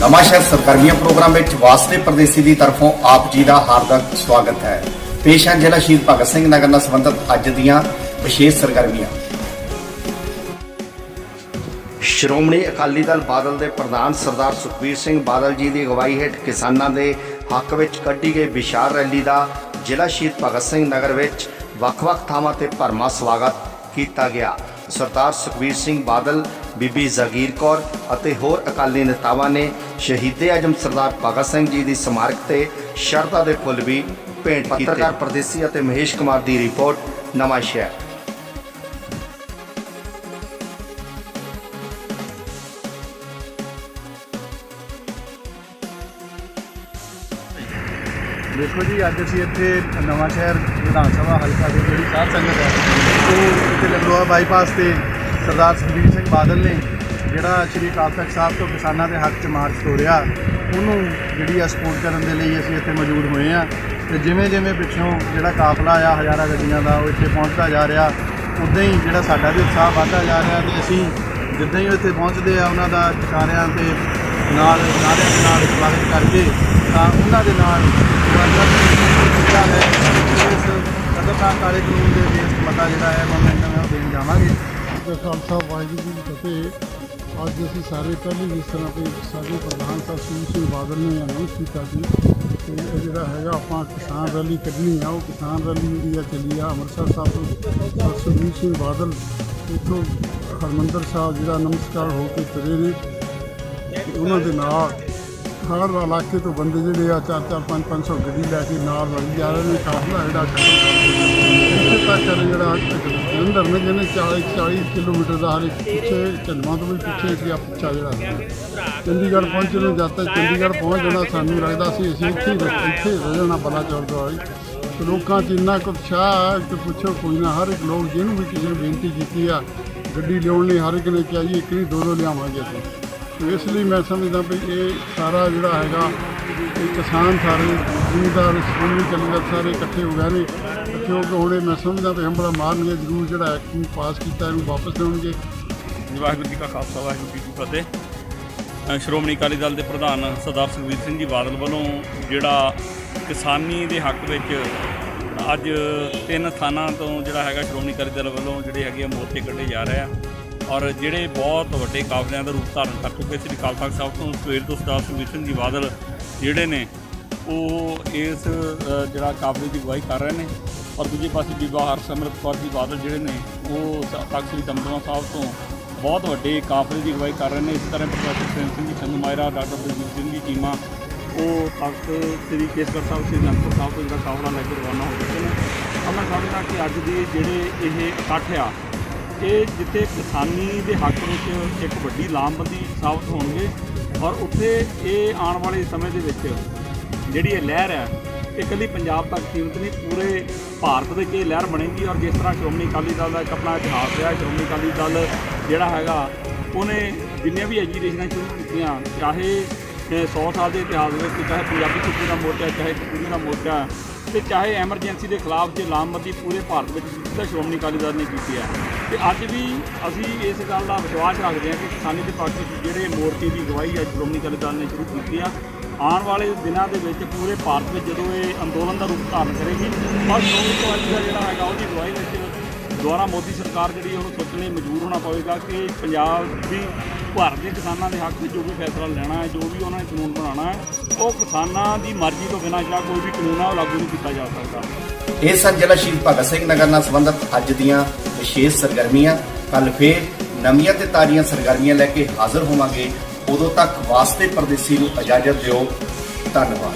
ਨਵਾਂਸ਼ਹਿਰ ਸਰਗਰਮੀਆਂ ਪ੍ਰੋਗਰਾਮ ਵਿੱਚ ਵਾਸਤੇ ਪ੍ਰਦੇਸੀ ਦੀ ਤਰਫੋਂ ਆਪ ਜੀ ਦਾ ਹਾਰਦਿਕ ਸਵਾਗਤ ਹੈ। ਪੇਸ਼ ਹੈ ਜ਼ਿਲ੍ਹਾ ਸ਼ਹੀਦ ਭਗਤ ਸਿੰਘ ਨਗਰ ਨਾਲ ਸੰਬੰਧਿਤ ਅੱਜ ਦੀਆਂ ਵਿਸ਼ੇਸ਼ ਸਰਗਰਮੀਆਂ। ਸ਼੍ਰੋਮਣੀ ਅਕਾਲੀ ਦਲ ਬਾਦਲ ਦੇ ਪ੍ਰਧਾਨ ਸਰਦਾਰ ਸੁਖਬੀਰ ਸਿੰਘ ਬਾਦਲ ਜੀ ਦੀ ਅਗਵਾਈ ਹੇਠ ਕਿਸਾਨਾਂ ਦੇ ਹੱਕ ਵਿੱਚ ਕੱਢੀ ਗਈ ਵਿਸ਼ਾਲ ਰੈਲੀ ਦਾ ਜ਼ਿਲ੍ਹਾ ਸ਼ਹੀਦ ਭਗਤ ਸਿੰਘ ਨਗਰ ਵਿੱਚ ਵੱਖ-ਵੱਖ ਥਾਵਾਂ ਤੇ ਭਰਮਾ ਸਵਾਗਤ ਕੀਤਾ ਗਿਆ। ਸਰਦਾਰ ਸੁਖਬੀਰ ਸਿੰਘ ਬਾਦਲ ਬੀਬੀ ਜ਼ਗੀਰ ਕੌਰ ਅਤੇ ਹੋਰ ਅਕਾਲੀ ਨੇਤਾਵਾਂ ਨੇ ਸ਼ਹੀਦੇ ਆਜਮ ਸਰਦਾਰ ਭਗਤ ਸਿੰਘ ਜੀ ਦੀ ਸਮਾਰਕ ਤੇ ਸ਼ਰਧਾ ਦੇ ਫੁੱਲ ਵੀ ਭੇਂਟ ਕੀਤੇ। ਪੱਤਰਕਾਰ ਪ੍ਰਦੇਸੀ ਅਤੇ ਮਹੇਸ਼ ਕੁਮਾਰ ਦੀ ਰਿਪੋਰਟ, ਨਵਾਂ ਸ਼ਹਿਰ। ਦੇਖੋ ਜੀ, ਅੱਜ ਅਸੀਂ ਇੱਥੇ ਨਵਾਂ ਸ਼ਹਿਰ ਵਿਧਾਨ ਸਭਾ ਹਲਕਾ ਦੇ ਜਿਹੜੀ ਸਾਧ ਸੰਗਤ ਹੈ, ਉਹ ਇੱਥੇ ਲੰਗੋਆ ਬਾਈਪਾਸ ਤੇ ਸਰਦਾਰ ਸੁਖਬੀਰ ਸਿੰਘ ਬਾਦਲ ਨੇ ਜਿਹੜਾ ਸ਼੍ਰੀ ਅਕਾਲ ਤਖਤ ਸਾਹਿਬ ਤੋਂ ਕਿਸਾਨਾਂ ਦੇ ਹੱਕ 'ਚ ਮਾਰਚ ਤੋਰਿਆ ਉਹਨੂੰ ਜਿਹੜੀ ਆ ਸਪੋਰਟ ਕਰਨ ਦੇ ਲਈ ਅਸੀਂ ਇੱਥੇ ਮੌਜੂਦ ਹੋਏ ਆ ਤੇ ਜਿਵੇਂ ਜਿਵੇਂ ਪਿੱਛੋਂ ਜਿਹੜਾ ਕਾਫਲਾ ਆ ਹਜ਼ਾਰਾਂ ਗੱਡੀਆਂ ਦਾ, ਉਹ ਇੱਥੇ ਪਹੁੰਚਦਾ ਜਾ ਰਿਹਾ, ਉਦਾਂ ਹੀ ਜਿਹੜਾ ਸਾਡਾ ਵੀ ਉਤਸ਼ਾਹ ਵਧਦਾ ਜਾ ਰਿਹਾ ਤੇ ਅਸੀਂ ਜਿੱਦਾਂ ਹੀ ਉਹ ਇੱਥੇ ਪਹੁੰਚਦੇ ਆ, ਉਹਨਾਂ ਦਾ ਟਿਕਾਰਿਆਂ ਤੇ ਨਾਲ ਨਾਰਿਆਂ ਨਾਲ ਸਵਾਗਤ ਕਰਕੇ, ਤਾਂ ਉਹਨਾਂ ਦੇ ਨਾਲ ਜਿਹੜਾ ਹੈ ਇਸ ਕਦਰਦਾਨ ਕਾਲੇ ਕਾਨੂੰਨ ਦੇ ਦੇਸ਼ ਮਤਾ ਜਿਹੜਾ ਹੈ ਮੋਮੈਂਟਮ ਹੈ ਉਹ ਦੇਣ ਜਾਵਾਂਗੇ। ਦਾ ਖਾਲਸਾ, ਵਾਹਿਗੁਰੂ ਜੀ ਦੀ ਫਤਿਹ। ਅੱਜ ਅਸੀਂ ਸਾਰੇ ਪਹਿਲੀ ਜਿਸ ਤਰ੍ਹਾਂ ਕਿ ਸਾਡੇ ਪ੍ਰਧਾਨ ਸਾਹਿਬ ਸੁਖਬੀਰ ਸਿੰਘ ਬਾਦਲ ਨੇ ਅਨਾਉਂਸ ਕੀਤਾ ਸੀ ਕਿ ਇਹ ਜਿਹੜਾ ਹੈਗਾ ਆਪਾਂ ਕਿਸਾਨ ਰੈਲੀ ਕੱਢਣੀ ਆ, ਉਹ ਕਿਸਾਨ ਰੈਲੀ ਜਿਹੜੀ ਆ ਚੱਲੀ ਆ ਅੰਮ੍ਰਿਤਸਰ ਸਾਹਿਬ ਤੋਂ। ਸੁਖਬੀਰ ਸਿੰਘ ਬਾਦਲ ਇੱਥੋਂ ਹਰਮੰਦਰ ਸਾਹਿਬ ਜਿਹੜਾ ਨਮਸਕਾਰ ਹੋ ਕੇ ਤੁਰੇ ਨੇ। ਉਹਨਾਂ ਦੇ ਨਾਲ ਹਰ ਇਲਾਕੇ ਤੋਂ ਬੰਦੇ ਜਿਹੜੇ ਆ ਚਾਰ ਚਾਰ, ਪੰਜ ਪੰਜ ਸੌ ਗੱਡੀ ਲੈ ਕੇ ਨਾਲ ਰਲੀ ਜਾ ਰਹੇ ਨੇ। ਕਾਫਲਾ ਜਿਹੜਾ ਇੱਥੇ ਤੱਕ ਜਿਹੜਾ ਜਲੰਧਰ ਨੇ ਜਿਹਨੇ 40 40 ਕਿਲੋਮੀਟਰ ਦਾ ਹਰ ਇੱਕ ਪਿੱਛੇ ਝੰਡਵਾਂ ਤੋਂ ਵੀ ਪਿੱਛੇ ਸੀ ਆ ਪਿੱਛਾ ਜਿਹੜਾ ਸੀ। ਚੰਡੀਗੜ੍ਹ ਪਹੁੰਚਣ ਨੂੰ ਜਦ ਤੱਕ ਚੰਡੀਗੜ੍ਹ ਪਹੁੰਚ ਜਾਣਾ ਸਾਨੂੰ ਲੱਗਦਾ ਸੀ ਅਸੀਂ ਇੱਥੇ ਹੀ ਰਹਿ- ਇੱਥੇ ਹੀ ਰਹਿ ਜਾਣਾ ਬਲਾ ਚੌਰ ਤੋਂ ਤੇ ਲੋਕਾਂ 'ਚ ਇੰਨਾ ਕੁ ਉਤਸ਼ਾਹ ਹੈ ਕਿ ਪੁੱਛੋ ਕੋਈ ਨਾ, ਹਰ ਇੱਕ ਲੋਕ ਜਿਹਨੂੰ ਵੀ ਕਿਸੇ ਨੇ ਬੇਨਤੀ ਕੀਤੀ ਆ, ਗੱਡੀ ਲਿਆਉਣ ਲਈ ਹਰ ਇੱਕ ਨੇ ਕਿਹਾ ਜੀ, ਇੱਕ ਨਹੀਂ ਦੋ ਦੋ ਲਿਆਵਾਂਗੇ ਅਸੀਂ। ਤੇ ਇਸ ਲਈ ਮੈਂ ਸਮਝਦਾ ਵੀ ਇਹ ਸਾਰਾ ਜਿਹੜਾ ਹੈਗਾ, ਇਹ ਕਿਸਾਨ ਸਾਰੇ, ਜ਼ਿਮੀਦਾਰ ਸ਼੍ਰੋਮਣੀ ਅਕਾਲੀ ਦਲ ਸਾਰੇ ਇਕੱਠੇ ਹੋ ਗਏ ਨੇ। ਇਕੱਠੇ ਹੋ ਹੁਣ ਮੈਂ ਸਮਝਦਾ ਵੀ ਹੰਬੜਾ ਮਾਰਨਗੇ, ਜ਼ਰੂਰ ਜਿਹੜਾ ਐਕਟ ਨੂੰ ਪਾਸ ਕੀਤਾ, ਇਹਨੂੰ ਵਾਪਸ ਦੇਣਗੇ। ਵਾਹਿਗੁਰੂ ਜੀ ਕਾ ਖਾਲਸਾ, ਵਾਹਿਗੁਰੂ ਜੀ ਕੀ ਫਤਿਹ। ਸ਼੍ਰੋਮਣੀ ਅਕਾਲੀ ਦਲ ਦੇ ਪ੍ਰਧਾਨ ਸਰਦਾਰ ਸੁਖਬੀਰ ਸਿੰਘ ਜੀ ਬਾਦਲ ਵੱਲੋਂ ਜਿਹੜਾ ਕਿਸਾਨੀ ਦੇ ਹੱਕ ਵਿੱਚ ਅੱਜ ਤਿੰਨ ਥਾਨਾਂ ਤੋਂ ਜਿਹੜਾ ਹੈਗਾ ਸ਼੍ਰੋਮਣੀ ਅਕਾਲੀ ਦਲ ਵੱਲੋਂ ਜਿਹੜੇ ਹੈਗੇ ਆ ਮੋਰਚੇ ਕੱਢੇ ਜਾ ਰਹੇ ਆ ਔਰ ਜਿਹੜੇ ਬਹੁਤ ਵੱਡੇ ਕਾਫਲਿਆਂ ਦਾ ਰੂਪ ਧਾਰਨ ਕਰ ਚੁੱਕੇ ਸ੍ਰੀ ਅਕਾਲ ਤਖਤ ਸਾਹਿਬ ਤੋਂ, ਸਵੇਰ ਤੋਂ ਸਰਦਾਰ ਸੁਖਬੀਰ ਸਿੰਘ ਜੀ ਬਾਦਲ ਜਿਹੜੇ ਨੇ, ਉਹ ਇਸ ਜਿਹੜਾ ਕਾਫਲੇ ਦੀ ਅਗਵਾਈ ਕਰ ਰਹੇ ਨੇ। ਔਰ ਦੂਜੇ ਪਾਸੇ ਬੀਬਾ ਹਰਸਿਮਰਤ ਕੌਰ ਜੀ ਬਾਦਲ ਜਿਹੜੇ ਨੇ, ਉਹ ਤਖ਼ਤ ਸ੍ਰੀ ਦਮਦਮਾ ਸਾਹਿਬ ਤੋਂ ਬਹੁਤ ਵੱਡੇ ਕਾਫਲੇ ਦੀ ਅਗਵਾਈ ਕਰ ਰਹੇ ਨੇ। ਇਸ ਤਰ੍ਹਾਂ ਪ੍ਰੋਫੈਸਰ ਪ੍ਰੇਮ ਸਿੰਘ ਜੀ, ਚੰਦੂ ਮਾਇਰਾ, ਡਾਕਟਰ ਬਲਜੀਤ ਸਿੰਘ ਜੀ ਚੀਮਾ ਉਹ ਤਖਤ ਸ੍ਰੀ ਕੇਸਗੜ੍ਹ ਸਾਹਿਬ, ਸ੍ਰੀ ਅਨੰਦਪੁਰ ਸਾਹਿਬ ਤੋਂ ਜਿਹੜਾ ਕਾਫਲਾ ਲੈ ਕੇ ਰਵਾਨਾ ਹੋ ਚੁੱਕੇ ਨੇ। ਤਾਂ ਮੈਂ ਸਮਝਦਾ ਕਿ ਅੱਜ ਦੇ ਜਿਹੜੇ ਇਹ ਇਕੱਠ ਆ, ਇਹ ਜਿੱਥੇ ਕਿਸਾਨੀ ਦੇ ਹੱਕ ਵਿੱਚ ਇੱਕ ਵੱਡੀ ਲਾਮਬੰਦੀ ਸਾਬਤ ਹੋਣਗੇ ਔਰ ਉੱਥੇ ਇਹ ਆਉਣ ਵਾਲੇ ਸਮੇਂ ਦੇ ਵਿੱਚ ਜਿਹੜੀ ਇਹ ਲਹਿਰ ਹੈ ਇਹ ਇਕੱਲੀ ਪੰਜਾਬ ਤੱਕ ਸੀਮਿਤ ਨਹੀਂ, ਪੂਰੇ ਭਾਰਤ ਵਿੱਚ ਇਹ ਲਹਿਰ ਬਣੇਗੀ ਔਰ ਜਿਸ ਤਰ੍ਹਾਂ ਸ਼੍ਰੋਮਣੀ ਅਕਾਲੀ ਦਲ ਦਾ ਇੱਕ ਆਪਣਾ ਇਤਿਹਾਸ ਰਿਹਾ, ਸ਼੍ਰੋਮਣੀ ਅਕਾਲੀ ਦਲ ਜਿਹੜਾ ਹੈਗਾ, ਉਹਨੇ ਜਿੰਨੀਆਂ ਵੀ ਐਜੀਟੇਸ਼ਨਾਂ ਸ਼ੁਰੂ ਕੀਤੀਆਂ, ਚਾਹੇ 100 ਸਾਲ ਦੇ ਇਤਿਹਾਸ ਵਿੱਚ, ਚਾਹੇ ਪੰਜਾਬੀ ਛੁੱਟੀ ਦਾ ਮੋਰਚਾ, ਚਾਹੇ ਕਸ਼ਮੀਰੀ ਦਾ ਮੋਰਚਾ, ਤੇ ਚਾਹੇ ਐਮਰਜੈਂਸੀ ਦੇ ਖਿਲਾਫ ਜੇ ਲਾਮਬੰਦੀ ਪੂਰੇ ਭਾਰਤ ਵਿੱਚ ਕੀਤੀ, ਤਾਂ ਸ਼੍ਰੋਮਣੀ ਅਕਾਲੀ ਦਲ ਨੇ ਕੀਤੀ ਹੈ। ਤੇ ਅੱਜ ਵੀ ਅਸੀਂ ਇਸ ਗੱਲ ਦਾ ਵਿਸ਼ਵਾਸ ਰੱਖਦੇ ਹਾਂ ਕਿ ਕਿਸਾਨੀ ਦੇ ਪੱਖ ਵਿੱਚ ਜਿਹੜੇ ਮੋਰਚੇ ਦੀ ਅਗਵਾਈ ਹੈ ਸ਼੍ਰੋਮਣੀ ਅਕਾਲੀ ਦਲ ਨੇ ਸ਼ੁਰੂ ਕੀਤੀ ਆ ਆਉਣ ਵਾਲੇ ਦਿਨਾਂ ਦੇ ਵਿੱਚ ਪੂਰੇ ਭਾਰਤ ਵਿੱਚ ਜਦੋਂ ਇਹ ਅੰਦੋਲਨ ਦਾ ਰੂਪ ਧਾਰਨ ਕਰੇਗੀ ਔਰ ਸ਼੍ਰੋਮਣੀ ਅਕਾਲੀ ਦਾ ਜਿਹੜਾ ਹੈਗਾ ਉਹਦੀ ਅਗਵਾਈ ਵਿੱਚ ਦੁਆਰਾ ਮੋਦੀ ਸਰਕਾਰ ਜਿਹੜੀ ਉਹਨੂੰ ਸੋਚਣੇ ਮਜਬੂਰ ਹੋਣਾ ਪਵੇਗਾ ਕਿ ਪੰਜਾਬ ਦੀ ਭਾਰਤ ਦੇ ਕਿਸਾਨਾਂ ਦੇ ਹੱਕ ਵਿੱਚ ਜੋ ਵੀ ਫੈਸਲਾ ਲੈਣਾ ਹੈ, ਜੋ ਵੀ ਉਹਨਾਂ ਨੇ ਕਾਨੂੰਨ ਬਣਾਉਣਾ ਹੈ, ਉਹ ਕਿਸਾਨਾਂ ਦੀ ਮਰਜ਼ੀ ਤੋਂ ਬਿਨਾਂ ਜਿਹੜਾ ਕੋਈ ਵੀ ਕਾਨੂੰਨ ਆ ਉਹ ਲਾਗੂ ਨਹੀਂ ਕੀਤਾ ਜਾ ਸਕਦਾ। ਇਹ ਸਨ ਜ਼ਿਲ੍ਹਾ ਸ਼ਹੀਦ ਭਗਤ ਸਿੰਘ ਨਗਰ ਨਾਲ ਸੰਬੰਧਿਤ ਅੱਜ ਦੀਆਂ ਵਿਸ਼ੇਸ਼ ਸਰਗਰਮੀਆਂ। ਕੱਲ ਫੇਰ ਨਵੀਆਂ ਤੇ ਤਾਜ਼ੀਆਂ ਸਰਗਰਮੀਆਂ ਲੈ ਕੇ ਹਾਜ਼ਰ ਹੋਵਾਂਗੇ ਉਦੋਂ ਤੱਕ ਵਾਸਤੇ ਪਰਦੇਸੀ ਨੂੰ ਇਜਾਜ਼ਤ ਦਿਓ। ਧੰਨਵਾਦ।